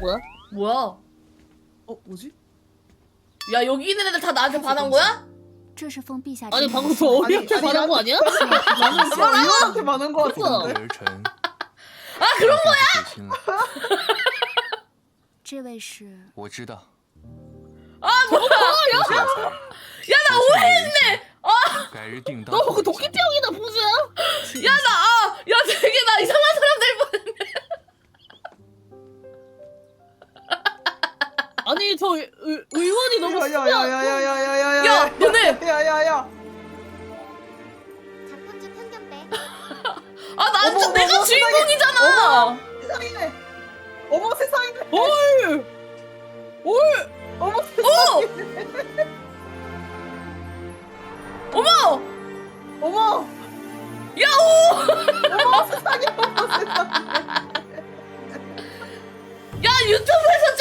뭐야? 뭐야? 어 뭐지? 야 여기 있는 애들 다 나한테 반한 거야? 这是奉陛下 아니 之 방금 命 저 어리한테 아니, 말한 거 아니야? 나는 진짜 의원한테 많은 거 같은데. 而臣。 아 그런 거야? 太血腥了，这位是我知道。 아 뭐야? 现在 야 나 오해했네. 改日定当 너 会 그 见 도끼병이다 아니 저 의, 의- 의원이 너무 순수한. 야야야야야야야야. 야 너네 야야야. 단풍집 환경배 아 나한테 어머, 내가 어머, 주인공이잖아. 세상이네. 어머 세상이네. 어이. 어이. 어머 세상에. 어머 어머. 야오 어머 세상에. 어머 세상에. 야 유튜브에서